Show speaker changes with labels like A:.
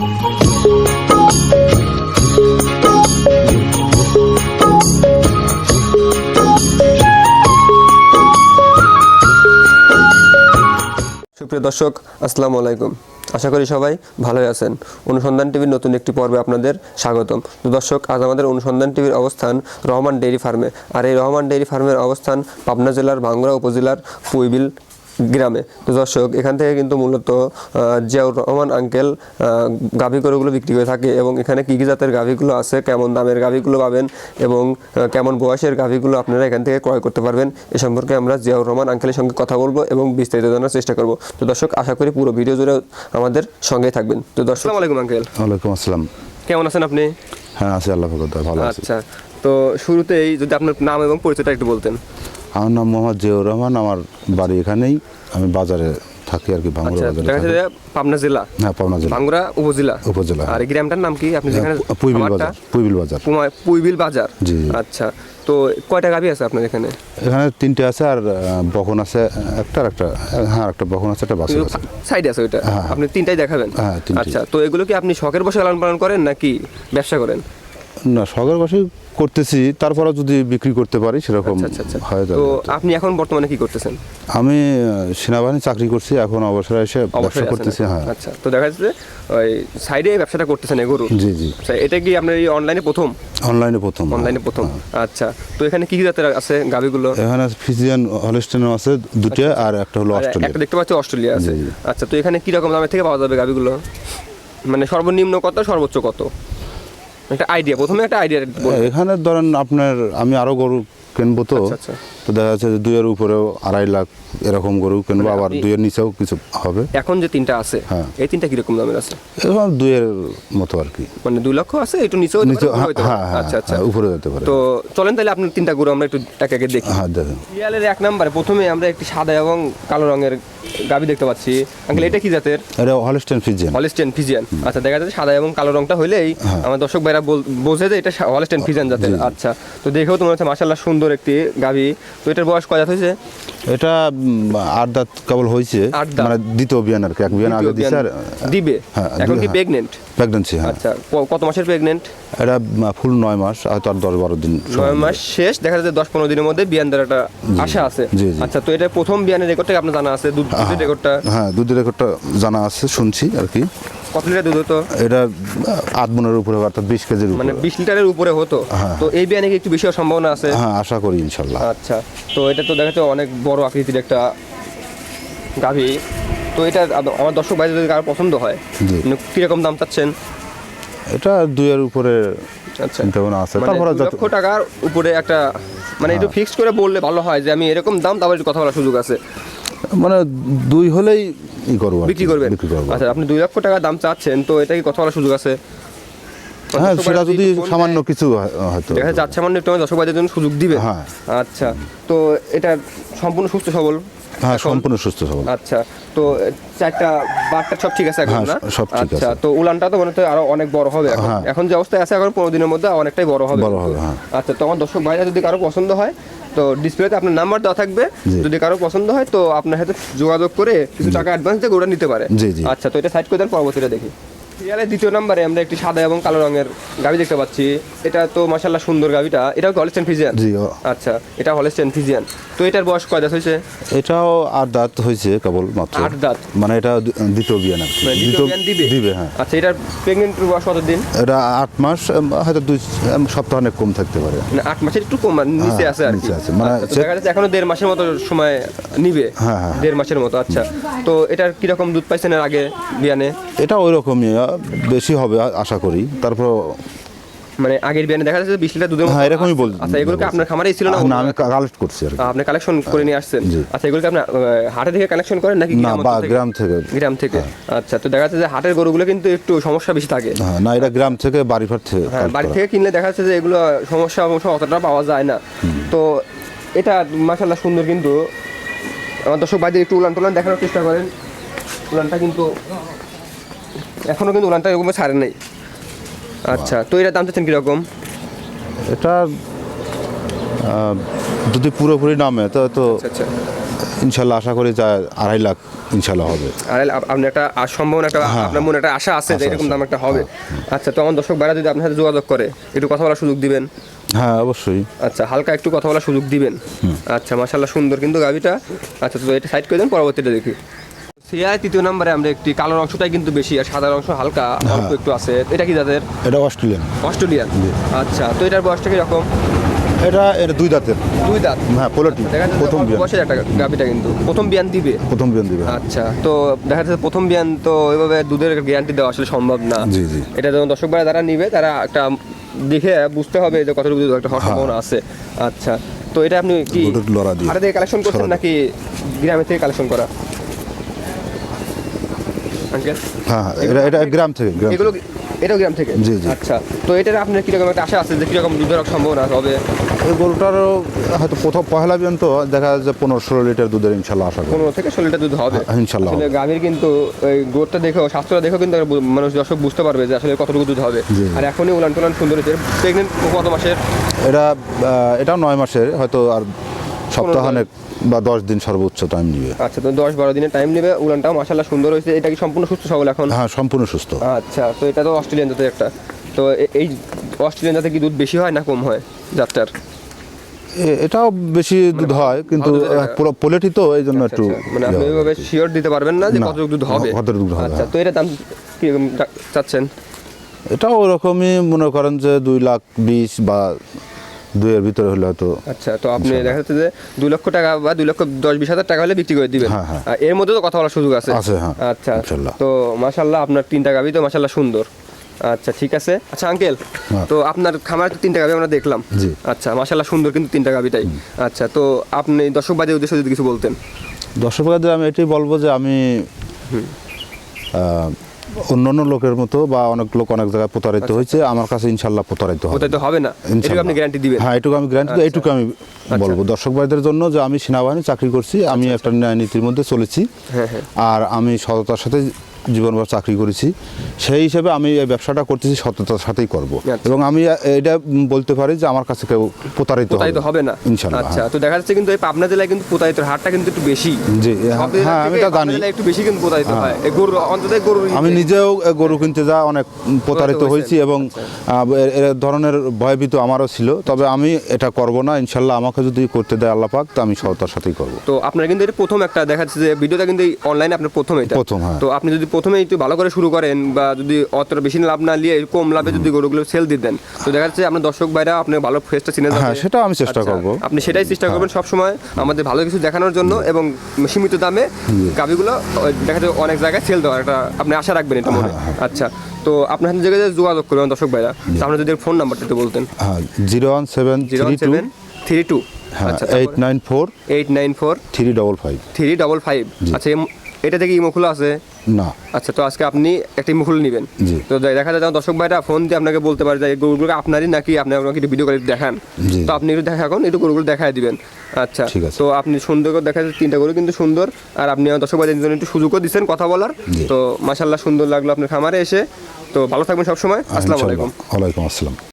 A: সুপ্রিয় দর্শক, আসসালামু আলাইকুম। আশা করি সবাই ভালোই আছেন। অনুসন্ধান টিভির নতুন একটি পর্বে আপনাদের স্বাগতম। তো দর্শক, আজ আমাদের অনুসন্ধান টিভির অবস্থান রহমান ডেইরি ফার্মে। আর এই রহমান ডেইরি ফার্মের অবস্থান পাবনা জেলার ভাঙ্গুড়া উপজেলার পুইবিল গ্রামে। তো দর্শক এখান থেকে কিন্তু মূলত জিয়াউর রহমান আঙ্কেল গাভী গরুগুলো বিক্রি করে থাকে এবং এখানে কী কী জাতের গাভীগুলো আছে কেমন দামের গাভীগুলো পাবেন এবং কেমন বয়সের গাভীগুলো আপনারা এখান থেকে ক্রয় করতে পারবেন এ সম্পর্কে আমরা জিয়াউর রহমান আঙ্কেলের সঙ্গে কথা বলব এবং বিস্তারিত জানার চেষ্টা করব। তো দর্শক আশা করি পুরো ভিডিও জুড়ে আমাদের সঙ্গেই থাকবেন। তো দর্শক আসসালামু আলাইকুম আঙ্কেল
B: ওয়ালাইকুম আসসালাম।
A: কেমন আছেন আপনি?
B: হ্যাঁ আছি আল্লাহ ভালো আছি।
A: আচ্ছা তো শুরুতেই যদি আপনার নাম এবং পরিচয়টা একটু বলতেন।
B: আমার নাম মোহাম্মদ জিয়াউর রহমান আমার বাড়ি এখানেই আমি বাজারে থাকি আর কি ভাঙ্গুড়া
A: আচ্ছা
B: বাজারে
A: পাবনা জেলা?
B: হ্যাঁ পাবনা জেলা।
A: ভাঙ্গুড়া উপজেলা?
B: উপজেলা
A: আর এই গ্রামটার নাম কি? আপনি যেখানে
B: হ্যাঁ, পুইবিল বাজার পুইবিল বাজার।
A: পুইবিল বাজার?
B: জি।
A: আচ্ছা তো কয়টা গাভি আছে আপনার এখানে?
B: এখানে তিনটে আছে আর বকন আছে একটা আর একটা হ্যাঁ একটা বকন আছে একটা বাছুর আছে।
A: সাইডে আছে ওইটা?
B: হ্যাঁ।
A: আপনি তিনটাই দেখাবেন?
B: হ্যাঁ,
A: আচ্ছা তো এগুলো কি আপনি শখের বসে লালন পালন করেন নাকি ব্যবসা করেন?
B: না শখের বসে করতেছি তারপরে যদি বিক্রি করতে পারি সেরকম
A: আচ্ছা আচ্ছা
B: হয়
A: তো আপনি এখন বর্তমানে কি করতেছেন?
B: আমি সেনাবাহিনী চাকরি করছি এখন অবসর এসে ব্যবসা করতেছি হ্যাঁ।
A: আচ্ছা তো দেখা যাচ্ছে ওই সাইডে ব্যবসাটা করতেছেন গরু।
B: জি জি।
A: আচ্ছা এটা কি আপনার এই অনলাইনে প্রথম?
B: অনলাইনে প্রথম
A: অনলাইনে প্রথম। আচ্ছা তো এখানে কি কি জাতের আছে গাভিগুলো?
B: এখানে ফিজিয়ান হলিস্টেনও আছে দুটো আর একটা হলো অস্ট্রেলিয়া
A: একটা দেখতে পাচ্ছি অস্ট্রেলিয়া আছে। আচ্ছা তো এখানে কি রকম দামের থেকে পাওয়া যাবে গাভিগুলো? মানে সর্বনিম্ন কত সর্বোচ্চ কত? একটা আইডিয়া প্রথমে একটা আইডিয়া
B: এখানে ধরেন আপনার আমি আরও গরু কিনবো তো
A: আচ্ছা, আচ্ছা।
B: তো দেখা যাচ্ছে যে দুইয়ের উপরেও আড়াই লাখ এরকম গরু কিনবো
A: মানে
B: আবার দুইয়ের নিচেও কিছু হবে।
A: এখন যে তিনটা আছে
B: হ্যাঁ।
A: এই তিনটা কীরকম দামের আছে?
B: এরকম দুইয়ের মতো আর কি।
A: মানে দুই লক্ষ আছে একটু নিচেও
B: নিচে। হ্যাঁ হ্যাঁ
A: আচ্ছা আচ্ছা।
B: হ্যাঁ, উপরে যেতে পারে।
A: তো চলেন তাহলে আপনার তিনটা গরু আমরা একটু এক একে দেখি।
B: হ্যাঁ দেখেন।
A: সিরিয়ালের এক নম্বরে প্রথমে আমরা একটি সাদা এবং কালো রঙের গাবি দেখতে পাচ্ছি। আঙ্কেল এটা কি জাতের?
B: এটা হলিস্টেন ফিজিয়ান
A: হলিস্টেন ফিজিয়ান আচ্ছা দেখা যাচ্ছে সাদা এবং কালো রংটা হইলেই
B: হ্যাঁ।
A: আমার দর্শক ভাইরা বোঝে যে এটা হলিস্টেন ফিজিয়ান জাতের। আচ্ছা তো দেখেও তোমার হচ্ছে মাশাল্লাহ সুন্দর একটি গাবি তো এটার বয়স কয় হয়েছে?
B: এটা আট দাঁত কেবল হয়েছে। মানে দ্বিতীয় বিয়ান আর কি। এক বিয়ান আগে দিছে আর
A: দিবে?
B: হ্যাঁ,
A: এখন কি
B: হ্যাঁ।
A: প্রেগনেন্ট
B: প্রেগনেন্সি হ্যাঁ।
A: আচ্ছা কত মাসের প্রেগনেন্ট
B: এটা ফুল নয় মাস হয়তো আর দশ বারো দিন
A: নয় মাস শেষ। দেখা যাচ্ছে দশ পনেরো দিনের মধ্যে বিয়ান দেওয়ার একটা আশা আছে। আচ্ছা তো এটা প্রথম বিয়ানের রেকর্ডটা আপনার জানা আছে? দুধ দুধের রেকর্ডটা
B: হ্যাঁ দুধের রেকর্ডটা জানা আছে শুনছি আর কি।
A: কত লিটার দুধ হতো?
B: এটা আট মনের উপরে অর্থাৎ বিশ কেজির
A: মানে বিশ লিটারের উপরে হতো।
B: হ্যাঁ।
A: তো এই বিয়ানে কি একটু বেশি সম্ভাবনা আছে?
B: হ্যাঁ আশা করি ইনশাল্লাহ।
A: আচ্ছা তো এটা তো দেখা অনেক বড় আকৃতির একটা গাভী। তো এটা আমার দর্শক ভাই যদি কারও পছন্দ হয়। মানে কীরকম দাম চাচ্ছেন?
B: এটা দুইয়ের উপরে
A: আচ্ছা।
B: আছে।
A: মানে
B: তারপরে
A: লক্ষ টাকার উপরে একটা মানে একটু ফিক্সড করে বললে ভালো হয় যে আমি এরকম দাম তারপরে কথা বলার সুযোগ আছে।
B: মানে দুই হলেই ই করব
A: বিক্রি করবেন?
B: বিক্রি করব।
A: আচ্ছা আপনি দুই লক্ষ টাকা দাম চাচ্ছেন তো এটা কি কথা বলার সুযোগ আছে?
B: হ্যাঁ সেটা যদি সামান্য কিছু হয়- হয়তো।
A: দেখা যাচ্ছে সামান্য একটু দর্শক ভাইদের জন্য সুযোগ দিবে।
B: হ্যাঁ।
A: আচ্ছা তো এটা সম্পূর্ণ সুস্থ সবল।
B: হ্যাঁ? সম্পূর্ণ সুস্থ সবল।
A: আচ্ছা তো চারটা বারটা সব ঠিক আছে এখন
B: হ্যাঁ,
A: না?
B: সব ঠিক
A: আচ্ছা তো উলানটা তো মনে হয় আরও অনেক বড় হবে এখন।
B: হ্যাঁ।
A: এখন যে অবস্থায় আছে এখন পনেরো দিনের মধ্যে অনেকটাই বড় হবে।
B: বড় হবে, হ্যাঁ।
A: আচ্ছা তো আমার দর্শক ভাইরা যদি কারও পছন্দ হয় তো ডিসপ্লেতে আপনার নাম্বার দেওয়া থাকবে। যদি কারও পছন্দ হয় তো আপনার সাথে যোগাযোগ করে কিছু টাকা অ্যাডভান্স দিয়ে গোটা নিতে পারে।
B: জি, জি।
A: আচ্ছা তো এটা সাইড করে দেন পরবর্তীটা দেখি। সিরিয়ালের দ্বিতীয় নম্বরে আমরা একটি সাদা এবং কালো রঙের গাবি দেখতে পাচ্ছি। এটা তো মাশাল্লাহ সুন্দর গাবিটা। এটাও হলেস্টেন ফিজিয়ান
B: জি
A: আচ্ছা এটা হলেস্টেন ফিজিয়ান তো এটার বয়স কয় দাঁত হয়েছে?
B: এটাও আট দাঁত হয়েছে কেবল মাত্র।
A: আট দাঁত?
B: মানে এটা দ্বিতীয় বিয়ান আর
A: মানে দ্বিতীয় বিয়ান দিবে?
B: দিবে হ্যাঁ।
A: আচ্ছা এটার প্রেগনেন্ট বয়স কত দিন
B: এটা আট মাস হয়তো দুই সপ্তাহ অনেক কম থাকতে পারে।
A: মানে আট মাসের একটু কম মানে নিচে
B: হ্যাঁ,
A: আছে আর কি।
B: নিচে আছে। মানে
A: আচ্ছা, দেখা যাচ্ছে এখনও দেড় মাসের মতো সময় নিবে।
B: হ্যাঁ, হ্যাঁ।
A: দেড় মাসের মতো আচ্ছা। তো এটার কীরকম দুধ পাইছেন এর আগে বিয়ানে?
B: এটা ওই রকমই বেশি হবে আশা করি। তারপর
A: মানে আগের বিয়ানে দেখা যাচ্ছে বিশ লিটার দুধের মতো
B: হ্যাঁ এরকমই
A: আসছে।
B: বল
A: আচ্ছা এগুলোকে আপনার খামারেই ছিল না
B: না আমি কালেক্ট করছি আর
A: আপনি কালেকশন করে নিয়ে আসছেন। আচ্ছা এগুলোকে আপনি হাটে থেকে কালেকশন করেন নাকি
B: না
A: গ্রাম
B: বা? গ্রাম থেকে।
A: গ্রাম থেকে। আচ্ছা তো দেখা যাচ্ছে যে হাটের গরুগুলো কিন্তু একটু সমস্যা বেশি থাকে।
B: হ্যাঁ না এটা গ্রাম থেকে বাড়ি ফাট থেকে
A: হ্যাঁ বাড়ি থেকে কিনলে দেখা যাচ্ছে যে এগুলো সমস্যা অবশ্য অতটা পাওয়া যায় না। তো এটা মাসাল্লাহ সুন্দর কিন্তু। আমার দর্শক বাইরে একটু উলান টুলান দেখানোর চেষ্টা করেন। উলানটা কিন্তু এখনও কিন্তু উলানটা এরকম ছাড়ে নাই। আচ্ছা তো এটার দাম চাচ্ছেন কীরকম?
B: এটা যদি পুরোপুরি নামে তো তো
A: আচ্ছা আচ্ছা।
B: ইনশাল্লাহ আশা করি যা আড়াই লাখ ইনশাল্লাহ হবে।
A: আপ- আপনার একটা সম্ভাবনা একটা
B: হ্যাঁ,
A: আপনার মনে একটা আশা আছে যে এরকম দাম একটা হবে। আচ্ছা তো আমার দর্শক বাইরে যদি আপনার সাথে যোগাযোগ করে একটু কথা বলার সুযোগ দিবেন।
B: হ্যাঁ অবশ্যই।
A: আচ্ছা হালকা একটু কথা বলার সুযোগ দিবেন। আচ্ছা মাশাল্লাহ সুন্দর কিন্তু গাভিটা আচ্ছা তো এটা সাইড করে দেন পরবর্তীটা দেখি। সিআই তৃতীয় নম্বরে আমরা একটি কালো অংশটাই কিন্তু বেশি আর সাদা অংশ হালকা অল্প একটু আছে। এটা কি যাদের
B: এটা অস্ট্রেলিয়ান।
A: অস্ট্রেলিয়ান? আচ্ছা তো এটার বয়সটা কীরকম
B: এটা এটা দুই দাঁতের।
A: দুই দাঁত?
B: হ্যাঁ পোলট্রি প্রথম
A: অল্প
B: বিয়ান।
A: বয়সের একটা গাভিটা কিন্তু। প্রথম বিয়ান দিবে?
B: প্রথম বিয়ান দিবে।
A: আচ্ছা তো দেখা যাচ্ছে প্রথম বিয়ান তো ওইভাবে দুধের গ্যারান্টি দেওয়া আসলে সম্ভব না।
B: জি, জি।
A: এটা যখন দর্শক ভাইরা যারা নিবে তারা একটা দেখে বুঝতে হবে যে কতটুকু একটা হওয়ার
B: হ্যাঁ।
A: সম্ভাবনা আছে। আচ্ছা তো এটা আপনি কি। হাটে থেকে কালেকশন করছেন নাকি গ্রামে থেকে কালেকশন করা?
B: হ্যাঁ হ্যাঁ এটা এটা গ্রাম থেকে গ্রাম
A: এগুলো এটাও গ্রাম থেকে?
B: জি, জি।
A: আচ্ছা তো এটার আপনার কীরকম একটা আশা আছে যে কীরকম সম্ভাবনা হবে?
B: এই গরুটারও হয়তো প্রথম পহেলা বিয়ান তো দেখা যায় যে পনেরো ষোলো লিটার দুধের ইনশাল্লাহ আশা
A: পনেরো থেকে ষোলো লিটার দুধ হবে।
B: হ্যাঁ, ইনশাল্লাহ।
A: গাভীর কিন্তু দেখেও স্বাস্থ্যটা দেখেও কিন্তু মানুষ দর্শক বুঝতে পারবে যে আসলে কতটুকু দুধ হবে। আর এখনই উলান টুলান সুন্দর হয়েছে। প্রেগনেন্ট কত মাসের?
B: এটা এটাও নয় মাসের হয়তো আর সপ্তাহানেক বা দশ দিন সর্বোচ্চ টাইম নিবে।
A: আচ্ছা তো দশ বারো দিনের টাইম নেবে উলানটাও মাসাল্লাহ সুন্দর হয়েছে। এটা কি সম্পূর্ণ সুস্থ সবল এখন?
B: হ্যাঁ সম্পূর্ণ সুস্থ।
A: আচ্ছা তো এটা তো অস্ট্রেলিয়ান জাতের একটা। তো এই অস্ট্রেলিয়ান জাতে কি দুধ বেশি হয় না কম হয় যাত্রার
B: এটাও বেশি দুধ হয় কিন্তু
A: দুধের-
B: পোলেটি তো এই জন্য একটু
A: আচ্ছা, মানে
B: ইয়ে
A: আপনি
B: হবে।
A: ওইভাবে শিওর দিতে পারবেন না যে কতটুকু দুধ হবে।
B: কতটুকু দুধ হবে,
A: আচ্ছা
B: হ্যাঁ।
A: তো এটা দাম চা- চাচ্ছেন?
B: এটাও ওরকমই মনে করেন যে দুই লাখ বিশ বা দুইয়ের ভিতরে হলে হয়তো
A: আচ্ছা তো আপনি দেখা যাচ্ছে যে দুই লক্ষ টাকা বা দুই লক্ষ দশ বিশ হাজার টাকা হলে বিক্রি করে দিবেন।
B: হ্যাঁ, হ্যাঁ।
A: এর মধ্যে তো কথা বলার সুযোগ আছে।
B: আছে, হ্যাঁ।
A: আচ্ছা তো মাশাল্লাহ আপনার তিনটা গাবি তো মাশাল্লাহ সুন্দর। আচ্ছা ঠিক আছে। আচ্ছা আঙ্কেল। তো আপনার খামার তো তিনটা গাবি আমরা দেখলাম। আচ্ছা মাশাল্লাহ সুন্দর কিন্তু তিনটা গাবিটাই। আচ্ছা তো আপনি দর্শক বাজে উদ্দেশ্যে যদি কিছু বলতেন।
B: দর্শকদের আমি এটাই বলব যে আমি অন্যান্য লোকের মতো বা অনেক লোক অনেক জায়গায় প্রতারিত হয়েছে আমার কাছে ইনশাল্লাহ প্রতারিত হবে।
A: প্রতারিত হবে না? এটুকু। আপনি গ্যারান্টি দিবেন?
B: হ্যাঁ এটুকু আমি গ্যারান্টি
A: দিই
B: এটুকু আমি বলব। দর্শক ভাইদের জন্য যে আমি সেনাবাহিনী চাকরি করছি আমি একটা ন্যায় নীতির মধ্যে চলেছি।
A: হ্যাঁ, হ্যাঁ।
B: আর আমি সততার সাথে জীবনভর চাকরি করেছি সেই হিসেবে আমি এই ব্যবসাটা করতেছি সততার সাথেই করব।
A: আচ্ছা।
B: এবং আমি এটা বলতে পারি যে আমার কাছে কেউ প্রতারিত
A: প্রতারিত হবে না?
B: ইনশাল্লাহ
A: আচ্ছা
B: হ্যাঁ।
A: তো দেখা যাচ্ছে কিন্তু এই পাবনা জেলায় কিন্তু প্রতারিতের হারটা কিন্তু একটু বেশি।
B: জি,
A: সব
B: হ্যাঁ, আমি তা জানি।
A: একটু বেশি কিন্তু প্রতারিত হয়। এই গরু অন্তত গরু
B: আমি নিজেও গরু কিনতে যা অনেক প্রতারিত। হয়েছি এবং এর এ- এ ধরনের ভয়ভীত আমারও ছিল। তবে আমি এটা করব না ইনশাল্লাহ আমাকে যদি করতে দেয় আল্লাহ পাক তো আমি সততার সাথেই করব।
A: তো আপনার কিন্তু এটা প্রথম একটা দেখা যাচ্ছে যে ভিডিওটা কিন্তু অনলাইনে আপনার প্রথম এটা।
B: প্রথম, হ্যাঁ।
A: তো আপনি যদি প্রথমে একটু ভালো করে শুরু করেন বা যদি অতটা বেশি লাভ না নিয়ে কম লাভে যদি গরুগুলো সেল দিয়ে দেন। তো দেখা যাচ্ছে আপনার দর্শক ভাইরা আপনার ভালো ফেসটা চিনে
B: হ্যাঁ, সেটাও আমি চেষ্টা
A: আচ্ছা,
B: করব।
A: আপনি সেটাই চেষ্টা করবেন সব সময় আমাদের ভালো কিছু দেখানোর জন্য এবং সীমিত দামে গাবিগুলো দেখা যায় অনেক জায়গায় সেল দেওয়ার একটা আপনি আশা রাখবেন এটা মনে।
B: হ্যাঁ,
A: আচ্ছা তো আপনার সাথে জায়গায় যোগাযোগ করবেন দর্শক ভাইরা। আপনার যদি ফোন নাম্বারটা একটু বলতেন।
B: হ্যাঁ zero one seven
A: zero
B: two
A: seven three two.
B: হ্যাঁ
A: আচ্ছা
B: eight nine four
A: eight nine four
B: three double five.
A: Three double five. আচ্ছা এটা থেকে ইমো খোলা আছে?
B: না।
A: আচ্ছা তো আজকে আপনি একটা ইমো খুলে নেবেন।
B: জি।
A: তো দেখা যায় দর্শক ভাইরা ফোন দিয়ে আপনাকে বলতে পারে যে গরুগুলো আপনারই নাকি আপনি আপনাকে একটু ভিডিও করে দেখান? তো আপনি একটু দেখা এখন একটু গরুগুলো দেখায় দিবেন। আচ্ছা
B: ঠিক আছে।
A: তো আপনি সুন্দর করে দেখা যাচ্ছে তিনটা গরু কিন্তু সুন্দর আর আপনি দর্শক ভাইদের জন্য একটু সুযোগও দিচ্ছেন কথা বলার। তো মাশাল্লাহ সুন্দর লাগল আপনার খামারে এসে। তো ভালো থাকবেন সবসময়। আসসালামু। আলাইকুম।
B: ওয়ালাইকুম আসসালাম।